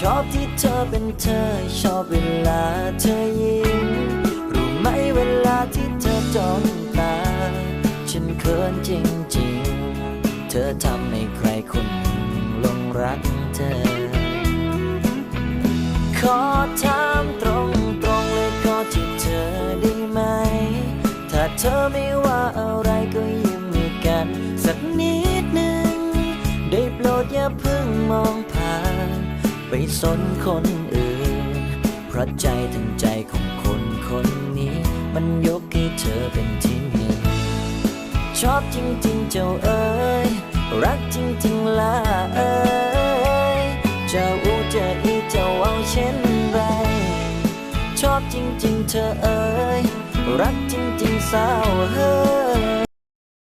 ชอบที่เธอเป็นเธอ ชอบเวลาเธอยิ้ม รู้ไหมเวลาที่เธอจ้องตา ฉันเขินจริงๆ เธอทำให้ใครคนหนึ่งหลงรักเธอ ขอถามตรงตรงๆเลยขอที่เธอได้ไหม ถ้าเธอไม่ว่าอะไรก็ยิ้มให้กัน สักนิดหนึ่งได้โปรดอย่าเพิ่งมองผ่าน ไปสนคนอื่น เพราะใจทั้งใจของคนคนนี้ มันยกให้เธอเป็นที่หนึ่งชอบจริง ๆ เจ้าเอ๋ยรักจริง ๆล่ะเอ๋ยเจ้าอูเจะอีเจ้าเอาเช่นไร ชอบจริง ๆ เธอเอ๋ยรักจริง ๆสาวเฮ้ย